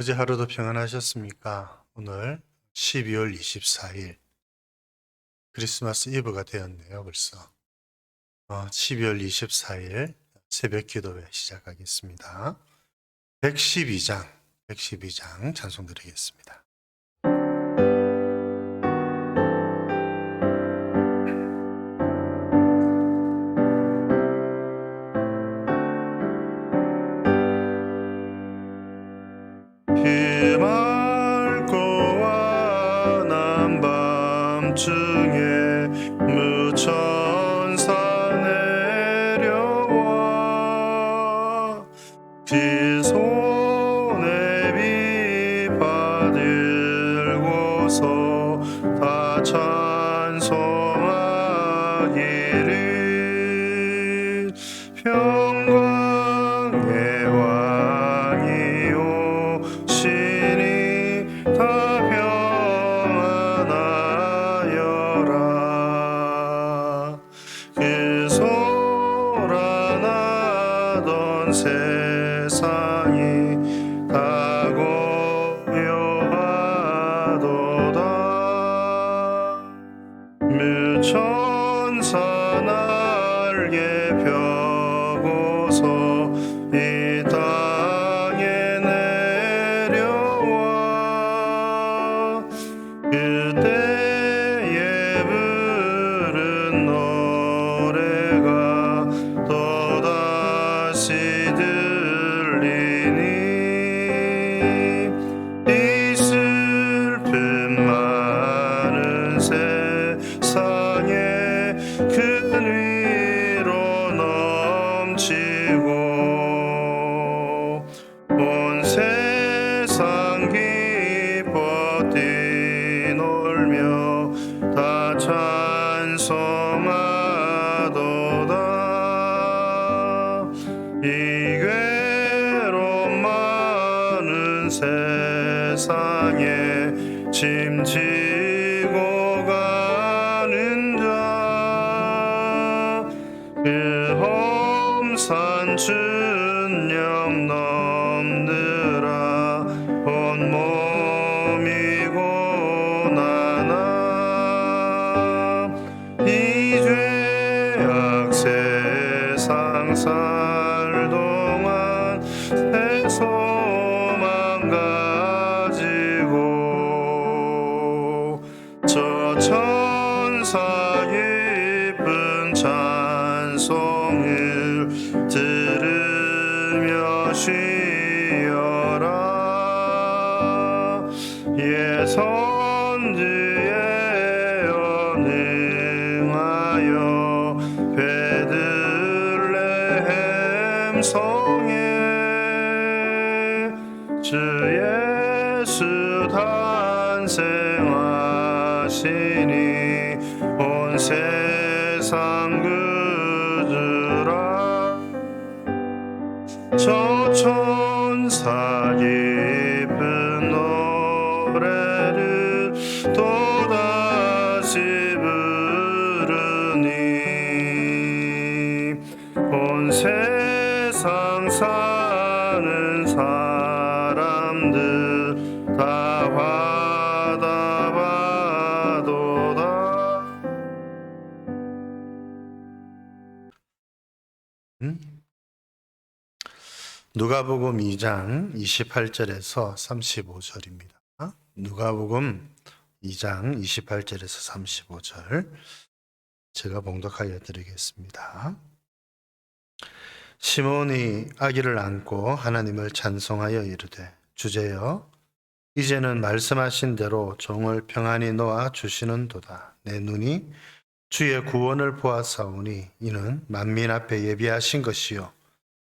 어제 하루도 평안하셨습니까? 오늘 12월 24일 크리스마스 이브가 되었네요, 벌써. 어, 12월 24일 새벽 기도회 시작하겠습니다. 112장, 112장 찬송 드리겠습니다. 소 베들레헴 성에 주 예수 탄생하시니 온 세상 누가복음 2장 28절에서 35절입니다. 누가복음 2장 28절에서 35절 제가 봉독하여 드리겠습니다. 시몬이 아기를 안고 하나님을 찬송하여 이르되 주제여 이제는 말씀하신 대로 종을 평안히 놓아 주시는도다 내 눈이 주의 구원을 보았사오니 이는 만민 앞에 예비하신 것이요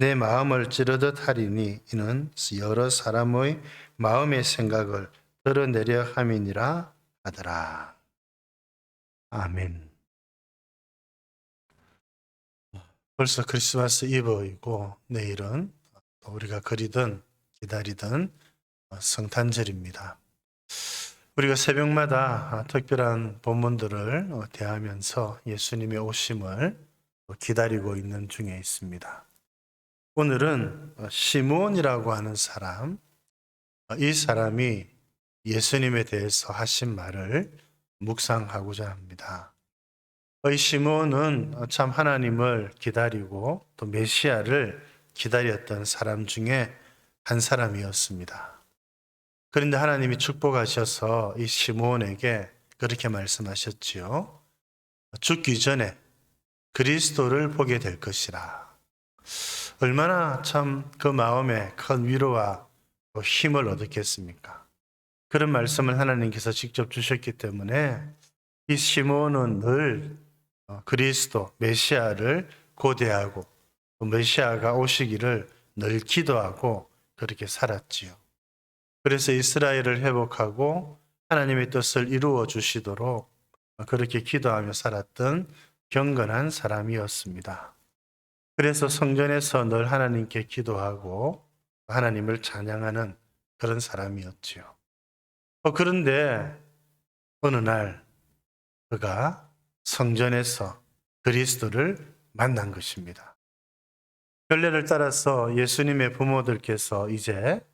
내 마음을 찌르듯 하리니 이는 여러 사람의 마음의 생각을 드러내려 함이니라 하더라. 아멘. 벌써 크리스마스 이브이고 내일은 우리가 그리던 기다리던 성탄절입니다. 우리가 새벽마다 특별한 본문들을 대하면서 예수님의 오심을 기다리고 있는 중에 있습니다. 오늘은 시몬이라고 하는 사람, 이 사람이 예수님에 대해서 하신 말을 묵상하고자 합니다. 이 시몬은 참 하나님을 기다리고 또 메시아를 기다렸던 사람 중에 한 사람이었습니다. 그런데 하나님이 축복하셔서 이 시몬에게 그렇게 말씀하셨지요. 죽기 전에 그리스도를 보게 될 것이라. 얼마나 참 그 마음에 큰 위로와 또 힘을 얻었겠습니까? 그런 말씀을 하나님께서 직접 주셨기 때문에 이 시몬은 늘 어, 그리스도 메시아를 고대하고 또 메시아가 오시기를 늘 기도하고 그렇게 살았지요. 그래서 이스라엘을 회복하고 하나님의 뜻을 이루어 주시도록 그렇게 기도하며 살았던 경건한 사람이었습니다. 그래서 성전에서 늘 하나님께 기도하고 하나님을 찬양하는 그런 사람이었지요. 어, 그런데 어느 날 그가 성전에서 그리스도를 만난 것입니다. 결례를 따라서 예수님의 부모들께서 이제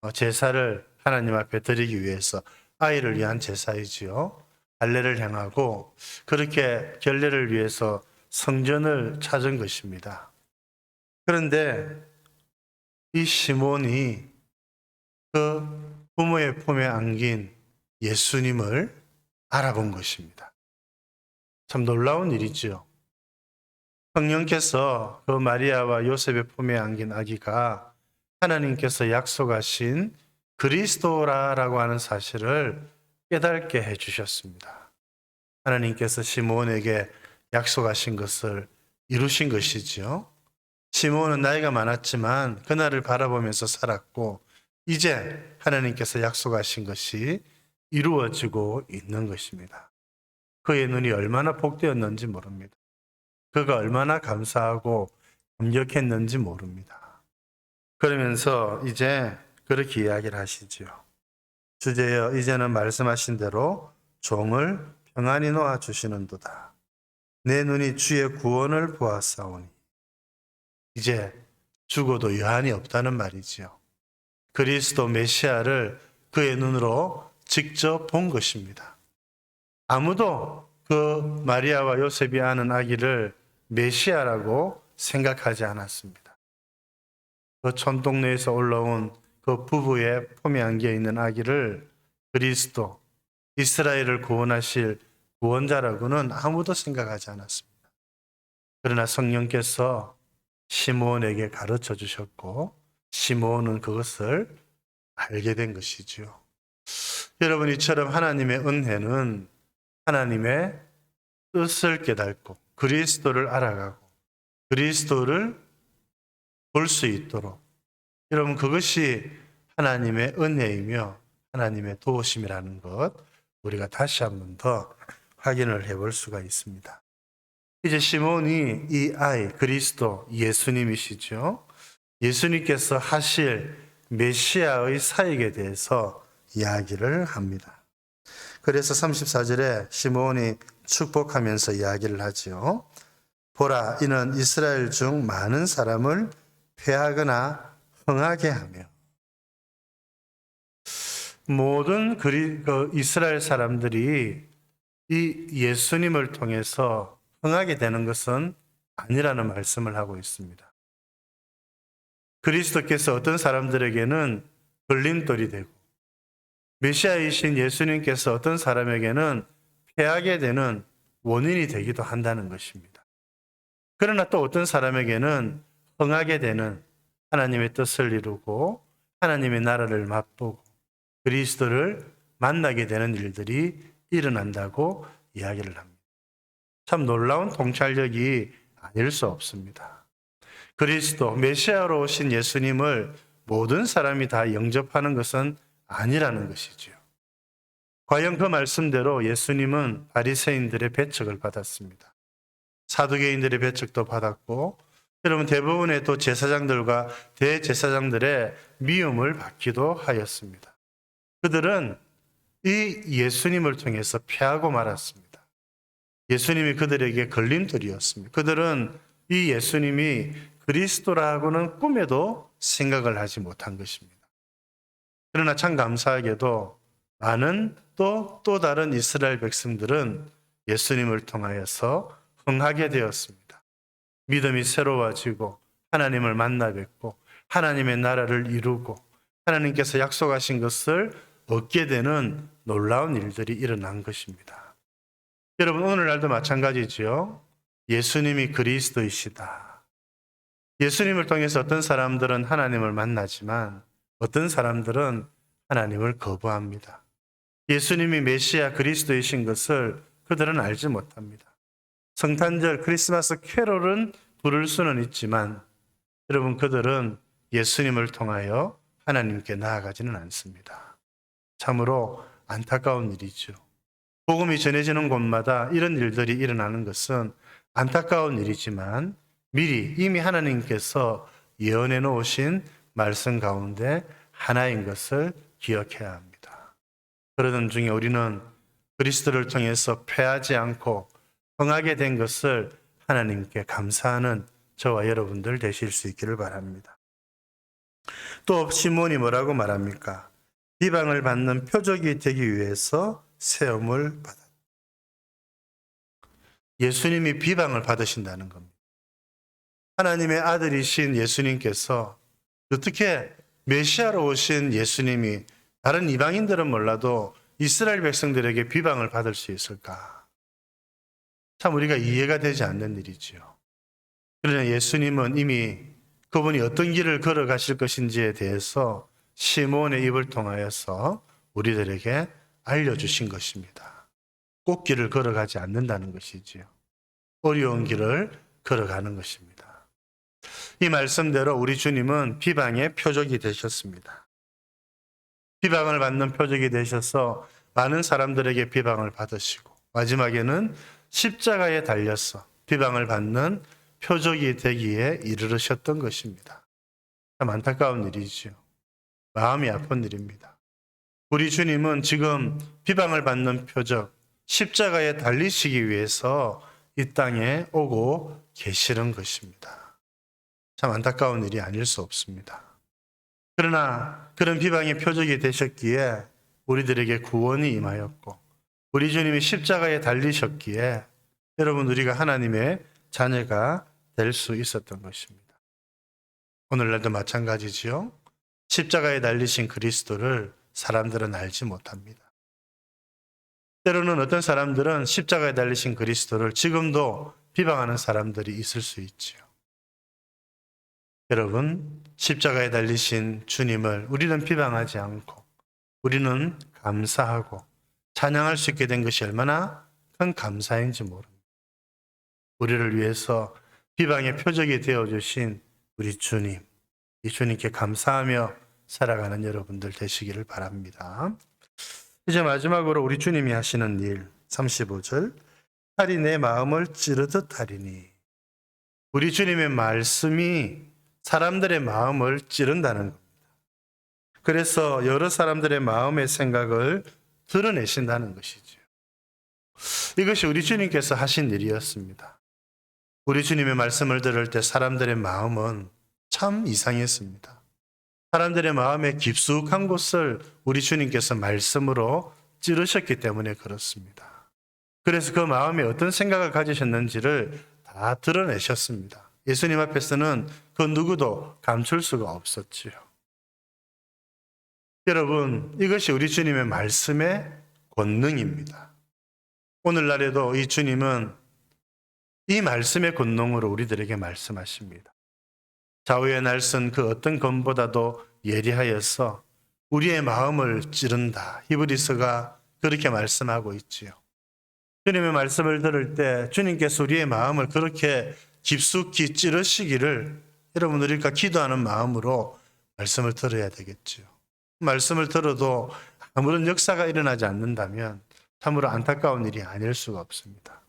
어, 제사를 하나님 앞에 드리기 위해서 아이를 위한 제사이지요. 할례를 행하고 그렇게 결례를 위해서 성전을 찾은 것입니다. 그런데 이 시몬이 그 부모의 품에 안긴 예수님을 알아본 것입니다. 참 놀라운 일이지요. 성령께서 그 마리아와 요셉의 품에 안긴 아기가 하나님께서 약속하신 그리스도라라고 하는 사실을 깨닫게 해 주셨습니다. 하나님께서 시몬에게 약속하신 것을 이루신 것이지요. 시몬은 나이가 많았지만 그날을 바라보면서 살았고 이제 하나님께서 약속하신 것이 이루어지고 있는 것입니다. 그의 눈이 얼마나 복되었는지 모릅니다. 그가 얼마나 감사하고 감격했는지 모릅니다. 그러면서 이제 그렇게 이야기를 하시지요. 주제여 이제는 말씀하신 대로 종을 평안히 놓아 주시는도다. 내 눈이 주의 구원을 보았사오니 이제 죽어도 여한이 없다는 말이지요. 그리스도 메시아를 그의 눈으로 직접 본 것입니다. 아무도 그 마리아와 요셉이 아는 아기를 메시아라고 생각하지 않았습니다. 그 촌동네에서 올라온 그 부부의 품에 안겨 있는 아기를 그리스도, 이스라엘을 구원하실 구원자라고는 아무도 생각하지 않았습니다. 그러나 성령께서 시몬에게 가르쳐 주셨고, 시몬은 그것을 알게 된 것이지요. 여러분, 이처럼 하나님의 은혜는 하나님의 뜻을 깨닫고 그리스도를 알아가고 그리스도를 볼 수 있도록 여러분 그것이 하나님의 은혜이며 하나님의 도우심이라는 것 우리가 다시 한 번 더 확인을 해볼 수가 있습니다. 이제 시몬이 이 아이 그리스도 예수님이시죠. 예수님께서 하실 메시아의 사역에 대해서 이야기를 합니다. 그래서 34절에 시몬이 축복하면서 이야기를 하지요. 보라, 이는 이스라엘 중 많은 사람을 패하거나 흥하게 하며 모든 그리, 그 이스라엘 사람들이 이 예수님을 통해서 흥하게 되는 것은 아니라는 말씀을 하고 있습니다. 그리스도께서 어떤 사람들에게는 걸림돌이 되고 메시아이신 예수님께서 어떤 사람에게는 패하게 되는 원인이 되기도 한다는 것입니다. 그러나 또 어떤 사람에게는 흥하게 되는 하나님의 뜻을 이루고 하나님의 나라를 맛보고 그리스도를 만나게 되는 일들이 일어난다고 이야기를 합니다. 참 놀라운 통찰력이 아닐 수 없습니다. 그리스도 메시아로 오신 예수님을 모든 사람이 다 영접하는 것은 아니라는 것이지요. 과연 그 말씀대로 예수님은 바리새인들의 배척을 받았습니다. 사두개인들의 배척도 받았고 여러분 대부분의 또 제사장들과 대제사장들의 미움을 받기도 하였습니다. 그들은 이 예수님을 통해서 패하고 말았습니다. 예수님이 그들에게 걸림돌이었습니다. 그들은 이 예수님이 그리스도라고는 꿈에도 생각을 하지 못한 것입니다. 그러나 참 감사하게도 많은 또 또 다른 이스라엘 백성들은 예수님을 통하여서 흥하게 되었습니다. 믿음이 새로워지고 하나님을 만나 뵙고 하나님의 나라를 이루고 하나님께서 약속하신 것을 얻게 되는 놀라운 일들이 일어난 것입니다. 여러분 오늘날도 마찬가지지요. 예수님이 그리스도이시다. 예수님을 통해서 어떤 사람들은 하나님을 만나지만 어떤 사람들은 하나님을 거부합니다. 예수님이 메시아 그리스도이신 것을 그들은 알지 못합니다. 성탄절 크리스마스 캐롤은 부를 수는 있지만 여러분 그들은 예수님을 통하여 하나님께 나아가지는 않습니다. 참으로 안타까운 일이죠. 복음이 전해지는 곳마다 이런 일들이 일어나는 것은 안타까운 일이지만 미리 이미 하나님께서 예언해 놓으신 말씀 가운데 하나인 것을 기억해야 합니다. 그러던 중에 우리는 그리스도를 통해서 패하지 않고 흥하게 된 것을 하나님께 감사하는 저와 여러분들 되실 수 있기를 바랍니다. 또 시몬이 뭐라고 말합니까? 비방을 받는 표적이 되기 위해서 세움을 받았다. 예수님이 비방을 받으신다는 겁니다. 하나님의 아들이신 예수님께서 어떻게 메시아로 오신 예수님이 다른 이방인들은 몰라도 이스라엘 백성들에게 비방을 받을 수 있을까? 참 우리가 이해가 되지 않는 일이지요. 그러나 예수님은 이미 그분이 어떤 길을 걸어가실 것인지에 대해서 시몬의 입을 통하여서 우리들에게 알려주신 것입니다. 꼭 길을 걸어가지 않는다는 것이지요. 어려운 길을 걸어가는 것입니다. 이 말씀대로 우리 주님은 비방의 표적이 되셨습니다. 비방을 받는 표적이 되셔서 많은 사람들에게 비방을 받으시고 마지막에는 십자가에 달려서 비방을 받는 표적이 되기에 이르르셨던 것입니다. 참 안타까운 일이지요. 마음이 아픈 일입니다. 우리 주님은 지금 비방을 받는 표적, 십자가에 달리시기 위해서 이 땅에 오고 계시는 것입니다. 참 안타까운 일이 아닐 수 없습니다. 그러나 그런 비방의 표적이 되셨기에 우리들에게 구원이 임하였고 우리 주님이 십자가에 달리셨기에 여러분 우리가 하나님의 자녀가 될 수 있었던 것입니다. 오늘날도 마찬가지지요. 십자가에 달리신 그리스도를 사람들은 알지 못합니다. 때로는 어떤 사람들은 십자가에 달리신 그리스도를 지금도 비방하는 사람들이 있을 수 있지요. 여러분, 십자가에 달리신 주님을 우리는 비방하지 않고 우리는 감사하고 찬양할 수 있게 된 것이 얼마나 큰 감사인지 모릅니다. 우리를 위해서 비방의 표적이 되어 주신 우리 주님, 이 주님께 감사하며 살아가는 여러분들 되시기를 바랍니다. 이제 마지막으로 우리 주님이 하시는 일 35절 칼이 내 마음을 찌르듯 하리니 우리 주님의 말씀이 사람들의 마음을 찌른다는 겁니다. 그래서 여러 사람들의 마음의 생각을 드러내신다는 것이죠. 이것이 우리 주님께서 하신 일이었습니다. 우리 주님의 말씀을 들을 때 사람들의 마음은 참 이상했습니다. 사람들의 마음의 깊숙한 곳을 우리 주님께서 말씀으로 찌르셨기 때문에 그렇습니다. 그래서 그 마음에 어떤 생각을 가지셨는지를 다 드러내셨습니다. 예수님 앞에서는 그 누구도 감출 수가 없었지요. 여러분, 이것이 우리 주님의 말씀의 권능입니다. 오늘날에도 이 주님은 이 말씀의 권능으로 우리들에게 말씀하십니다. 좌우의 날선 그 어떤 검보다도 예리하여서 우리의 마음을 찌른다. 히브리서가 그렇게 말씀하고 있지요. 주님의 말씀을 들을 때 주님께서 우리의 마음을 그렇게 깊숙이 찌르시기를 여러분 우리가 기도하는 마음으로 말씀을 들어야 되겠지요. 말씀을 들어도 아무런 역사가 일어나지 않는다면 참으로 안타까운 일이 아닐 수가 없습니다.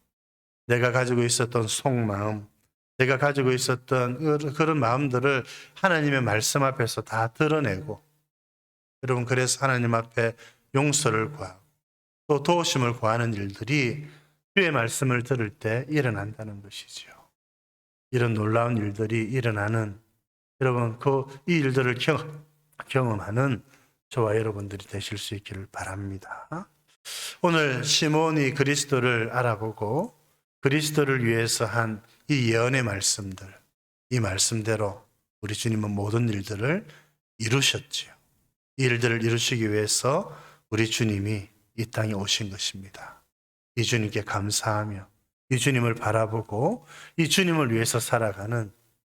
내가 가지고 있었던 속마음, 내가 가지고 있었던 그- 그런 마음들을 하나님의 말씀 앞에서 다 드러내고 여러분 그래서 하나님 앞에 용서를 구하고 또 도우심을 구하는 일들이 주의 말씀을 들을 때 일어난다는 것이지요. 이런 놀라운 일들이 일어나는 여러분 그 이 일들을 경, 경험하는 저와 여러분들이 되실 수 있기를 바랍니다. 오늘 시몬이 그리스도를 알아보고 그리스도를 위해서 한 이 예언의 말씀들, 이 말씀대로 우리 주님은 모든 일들을 이루셨지요. 이 일들을 이루시기 위해서 우리 주님이 이 땅에 오신 것입니다. 이 주님께 감사하며 이 주님을 바라보고 이 주님을 위해서 살아가는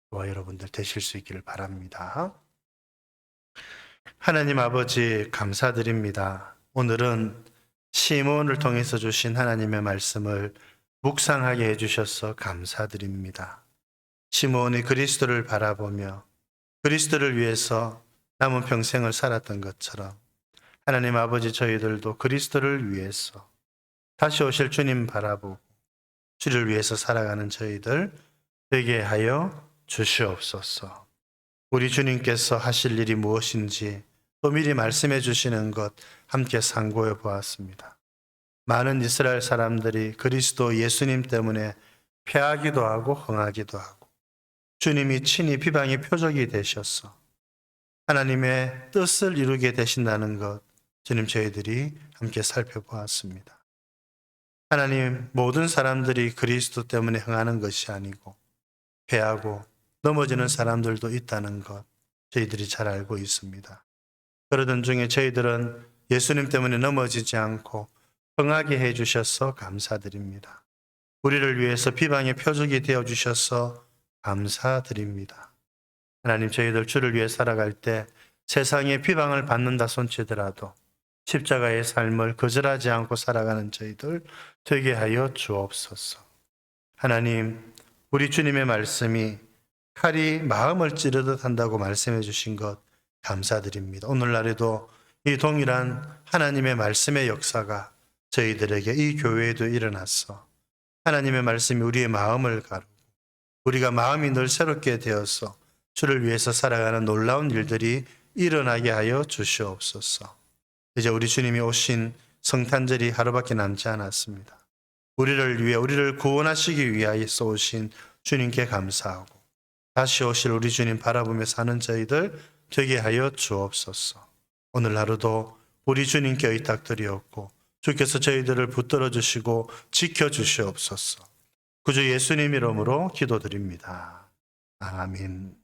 저와 여러분들 되실 수 있기를 바랍니다. 하나님 아버지 감사드립니다. 오늘은 시몬을 통해서 주신 하나님의 말씀을 묵상하게 해주셔서 감사드립니다. 시몬이 그리스도를 바라보며 그리스도를 위해서 남은 평생을 살았던 것처럼 하나님 아버지 저희들도 그리스도를 위해서 다시 오실 주님 바라보고 주를 위해서 살아가는 저희들 되게 하여 주시옵소서. 우리 주님께서 하실 일이 무엇인지 또 미리 말씀해 주시는 것 함께 상고해 보았습니다. 많은 이스라엘 사람들이 그리스도 예수님 때문에 패하기도 하고 흥하기도 하고 주님이 친히 비방의 표적이 되셔서 하나님의 뜻을 이루게 되신다는 것 주님 저희들이 함께 살펴보았습니다. 하나님 모든 사람들이 그리스도 때문에 흥하는 것이 아니고 패하고 넘어지는 사람들도 있다는 것 저희들이 잘 알고 있습니다. 그러던 중에 저희들은 예수님 때문에 넘어지지 않고 흥하게 해 주셔서 감사드립니다. 우리를 위해서 비방의 표적이 되어 주셔서 감사드립니다. 하나님 저희들 주를 위해 살아갈 때 세상의 비방을 받는다 손치더라도 십자가의 삶을 거절하지 않고 살아가는 저희들 되게 하여 주옵소서. 하나님, 우리 주님의 말씀이 칼이 마음을 찌르듯 한다고 말씀해 주신 것 감사드립니다. 오늘날에도 이 동일한 하나님의 말씀의 역사가 저희들에게 이 교회에도 일어났어. 하나님의 말씀이 우리의 마음을 가르고 우리가 마음이 늘 새롭게 되어서 주를 위해서 살아가는 놀라운 일들이 일어나게 하여 주시옵소서. 이제 우리 주님이 오신 성탄절이 하루밖에 남지 않았습니다. 우리를 위해 우리를 구원하시기 위하여서 오신 주님께 감사하고 다시 오실 우리 주님 바라보며 사는 저희들 되게 하여 주옵소서. 오늘 하루도 우리 주님께 의탁드리었고 주께서 저희들을 붙들어 주시고 지켜 주시옵소서. 구주 예수님 이름으로 기도드립니다. 아멘.